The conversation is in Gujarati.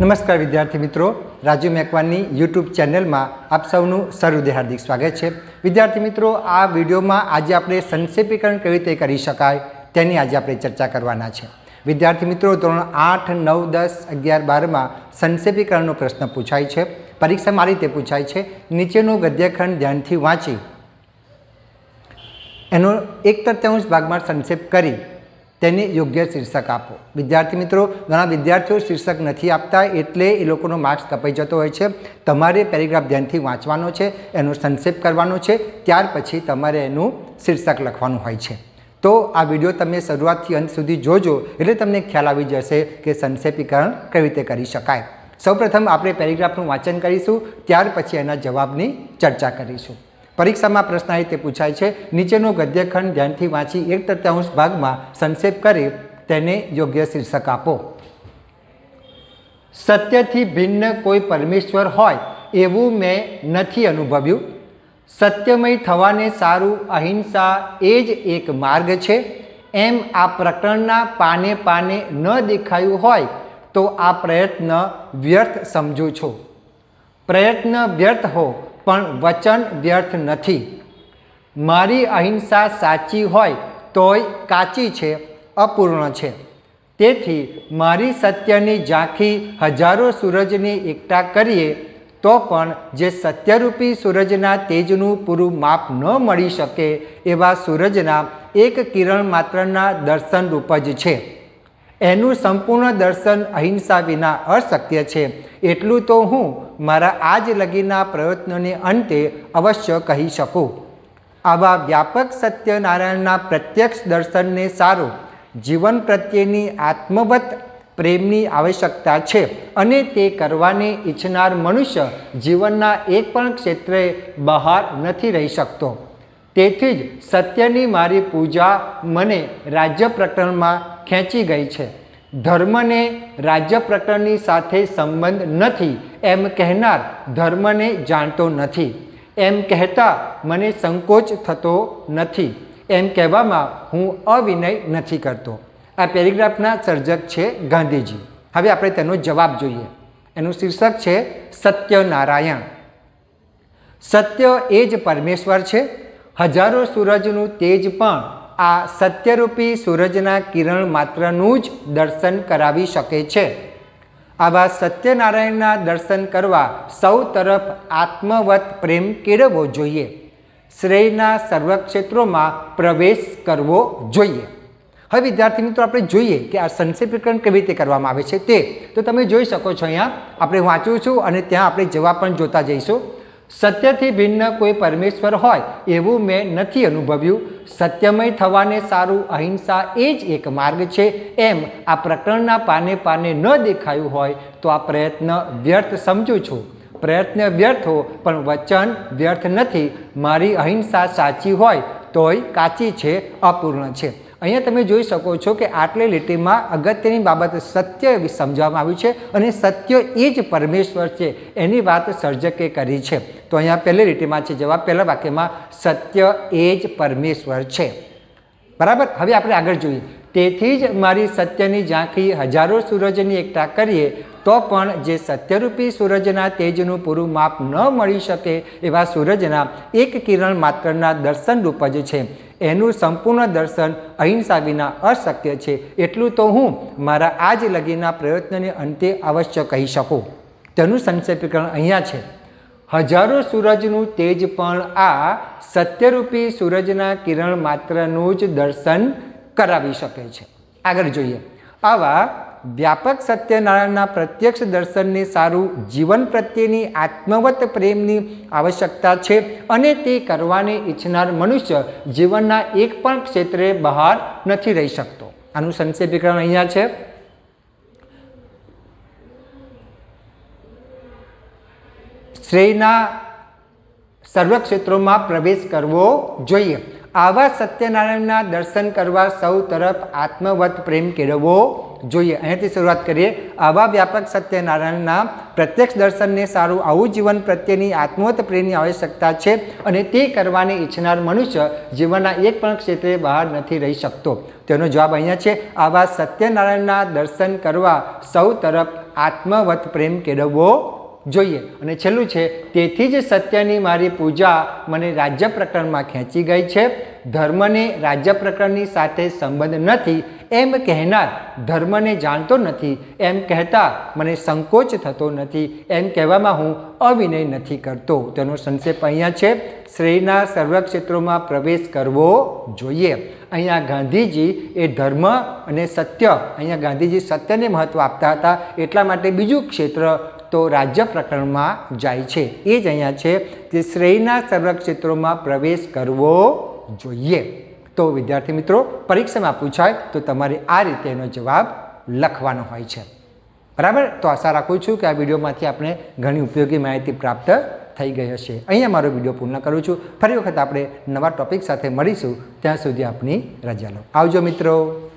નમસ્કાર વિદ્યાર્થી મિત્રો, રાજુ મેકવાનની યુટ્યુબ ચેનલમાં આપ સૌનું સહૃદય હાર્દિક સ્વાગત છે. વિદ્યાર્થી મિત્રો, આ વિડીયોમાં આજે આપણે સંક્ષેપીકરણ કેવી રીતે કરી શકાય તેની આજે આપણે ચર્ચા કરવાના છે. વિદ્યાર્થી મિત્રો, ધોરણ આઠ, નવ, દસ, અગિયાર, બારમાં સંક્ષેપીકરણનો પ્રશ્ન પૂછાય છે. પરીક્ષામાં આ રીતે પૂછાય છે. નીચેનું ગદ્યખંડ ધ્યાનથી વાંચી. એનો એક તત્યાંશ ભાગમાં સંક્ષેપ કરી તેને યોગ્ય શીર્ષક આપો. વિદ્યાર્થી મિત્રો, ઘણા વિદ્યાર્થીઓ શીર્ષક નથી આપતા એટલે એ લોકોનો માર્ક્સ કપાઈ જતો હોય છે. તમારે પેરેગ્રાફ ધ્યાનથી વાંચવાનો છે, એનો સંક્ષેપ કરવાનો છે, ત્યાર પછી તમારે એનું શીર્ષક લખવાનું હોય છે. તો આ વીડિયો તમે શરૂઆતથી અંત સુધી જોજો એટલે તમને ખ્યાલ આવી જશે કે સંક્ષેપીકરણ કેવી રીતે કરી શકાય. સૌપ્રથમ આપણે પેરેગ્રાફનું વાંચન કરીશું, ત્યાર પછી એના જવાબની ચર્ચા કરીશું. પરીક્ષામાં પ્રશ્ન રીતે પૂછાય છે, નીચેનો ગદ્યખંડ ધ્યાનથી વાંચી એક તૃત્યાંશ ભાગમાં સંક્ષેપ કરી તેને યોગ્ય શીર્ષક આપો. સત્યથી ભિન્ન કોઈ પરમેશ્વર હોય એવું મેં નથી અનુભવ્યું. સત્યમય થવાને સારું અહિંસા એ જ એક માર્ગ છે. એમ આ પ્રકરણના પાને પાને ન દેખાયું હોય તો આ પ્રયત્ન વ્યર્થ સમજું છું. પ્રયત્ન વ્યર્થ હો પણ વચન વ્યર્થ નથી. મારી અહિંસા સાચી હોય તોય કાચી છે, અપૂર્ણ છે. તેથી મારી સત્યની ઝાંખી હજારો સૂરજને એકઠા કરીએ, તો પણ જે સત્યરૂપી સૂરજના તેજનું પૂરું માપ ન મળી શકે એવા સૂરજના એક કિરણ માત્રના દર્શન રૂપ જ છે. એનું સંપૂર્ણ દર્શન અહિંસા વિના અશક્ય છે. એટલું તો હું મારા આજ લગીના પ્રયત્નોને અંતે અવશ્ય કહી શકું. આવા વ્યાપક સત્યનારાયણના પ્રત્યક્ષ દર્શનને સારું, જીવન પ્રત્યેની આત્મવત પ્રેમની આવશ્યકતા છે અને તે કરવાને ઈચ્છનાર મનુષ્ય જીવનના એક પણ ક્ષેત્રે બહાર નથી રહી શકતો. તેથી જ સત્યની મારી પૂજા મને રાજ્ય પ્રકરણમાં ખેંચી ગઈ છે. ધર્મને રાજ્ય પ્રકરણની સાથે સંબંધ નથી એમ કહેનાર ધર્મને જાણતો નથી. એમ કહેતા મને સંકોચ થતો નથી. એમ કહેવામાં હું અવિનય નથી કરતો. આ પેરેગ્રાફના સર્જક છે ગાંધીજી. હવે આપણે તેનો જવાબ જોઈએ. એનું શીર્ષક છે સત્યનારાયણ. સત્ય એ જ પરમેશ્વર છે. હજારો સૂરજનું તેજ પણ આ સત્યરૂપી સૂરજના કિરણ માત્રનું જ દર્શન કરાવી શકે છે. આવા સત્યનારાયણના દર્શન કરવા સૌ તરફ આત્મવત પ્રેમ કેળવવો જોઈએ. શ્રેયના સર્વ ક્ષેત્રોમાં પ્રવેશ કરવો જોઈએ. હવે વિદ્યાર્થી મિત્રો, આપણે જોઈએ કે આ સંક્ષેપીકરણ કેવી રીતે કરવામાં આવે છે તે. તો તમે જોઈ શકો છો અહીંયા, આપણે વાંચું છું અને ત્યાં આપણે જવાબ પણ જોતા જઈશું. સત્યથી ભિન્ન કોઈ પરમેશ્વર હોય એવું મેં નથી અનુભવ્યું. સત્યમય થવાને સારું અહિંસા એ જ એક માર્ગ છે. એમ આ પ્રકરણના પાને પાને ન દેખાયું હોય તો આ પ્રયત્ન વ્યર્થ સમજું છું. પ્રયત્ન વ્યર્થ હો, પણ વચન વ્યર્થ નથી. મારી અહિંસા સાચી હોય તોય કાચી છે, અપૂર્ણ છે. અહીંયા તમે જોઈ શકો છો કે આટલી લીટીમાં અગત્યની બાબત સત્ય સમજાવવામાં આવ્યું છે અને સત્ય એ જ પરમેશ્વર છે. એની વાત સર્જકે કરી છે. તો અહીંયા પહેલી લીટીમાં છે જવાબ. પહેલા વાક્યમાં સત્ય એ જ પરમેશ્વર છે. બરાબર? હવે આપણે આગળ જોઈએ. તેથી જ મારી સત્યની ઝાંખી હજારો સૂરજની એકઠા કરીએ, તો પણ જે સત્યરૂપી સૂરજના તેજનું પૂરું માપ ન મળી શકે એવા સૂરજના એક કિરણ માત્રના દર્શન રૂપ જ છે. એનું સંપૂર્ણ દર્શન અહિંસા વિના અશક્ય છે. એટલું તો હું મારા આ જ લગીના પ્રયત્નને અંતે અવશ્ય કહી શકું. તેનું સંક્ષેપીકરણ અહીંયા છે. હજારો સૂરજનું તેજ પણ આ સત્યરૂપી સૂરજના કિરણ માત્રનું જ દર્શન કરાવી શકે છે. આગળ જોઈએ. આવા વ્યાપક સત્યનારાયણના પ્રત્યક્ષ દર્શનને સારું જીવન પ્રત્યેની આત્મવત પ્રેમની આવશ્યકતા છે અને તે કરવાને ઈચ્છનાર મનુષ્ય જીવનના એક પણ ક્ષેત્રે બહાર નથી રહી શકતો. આનું સંક્ષેપીકરણ અહીંયા છે. શ્રેયના સર્વ ક્ષેત્રોમાં પ્રવેશ કરવો જોઈએ. આવા સત્યનારાયણના દર્શન કરવા સૌ તરફ આત્મવત પ્રેમ કેળવવો જોઈએ. અહીંયાથી શરૂઆત કરીએ. આવા વ્યાપક સત્યનારાયણના પ્રત્યક્ષ દર્શનને સારું આવું જીવન પ્રત્યેની આત્મવત પ્રેમની આવશ્યકતા છે અને તે કરવાની ઈચ્છનાર મનુષ્ય જીવનના એક પણ ક્ષેત્રે બહાર નથી રહી શકતો. તેનો જવાબ અહીંયા છે. આવા સત્યનારાયણના દર્શન કરવા સૌ તરફ આત્મવત પ્રેમ કેળવવો જોઈએ. અને છેલ્લું છે, તેથી જ સત્યની મારી પૂજા મને રાજ્ય પ્રકરણમાં ખેંચી ગઈ છે. ધર્મને રાજ્ય પ્રકરણની સાથે સંબંધ નથી. એમ કહેનાર ધર્મને જાણતો નથી. એમ કહેતા મને સંકોચ થતો નથી. એમ કહેવામાં હું અવિનય નથી કરતો. તેનો સંક્ષેપ અહીંયા છે. શ્રેયના સર્વ ક્ષેત્રોમાં પ્રવેશ કરવો જોઈએ. અહીંયા ગાંધીજી એ ધર્મ અને સત્ય, અહીંયા ગાંધીજી સત્યને મહત્ત્વ આપતા હતા. એટલા માટે બીજું ક્ષેત્ર તો રાજ્ય પ્રકરણમાં જાય છે. એ જ અહીંયા છે તે શ્રેયના સર્વ પ્રવેશ કરવો જોઈએ. તો વિદ્યાર્થી મિત્રો, પરીક્ષામાં પૂછાય તો તમારે આ રીતે એનો જવાબ લખવાનો હોય છે. બરાબર? તો આશા રાખું છું કે આ વિડીયોમાંથી આપણે ઘણી ઉપયોગી માહિતી પ્રાપ્ત થઈ ગઈ હશે. અહીંયા મારો વીડિયો પૂર્ણ કરું છું. ફરી વખત આપણે નવા ટોપિક સાથે મળીશું. ત્યાં સુધી આપની રજા લો. આવજો મિત્રો.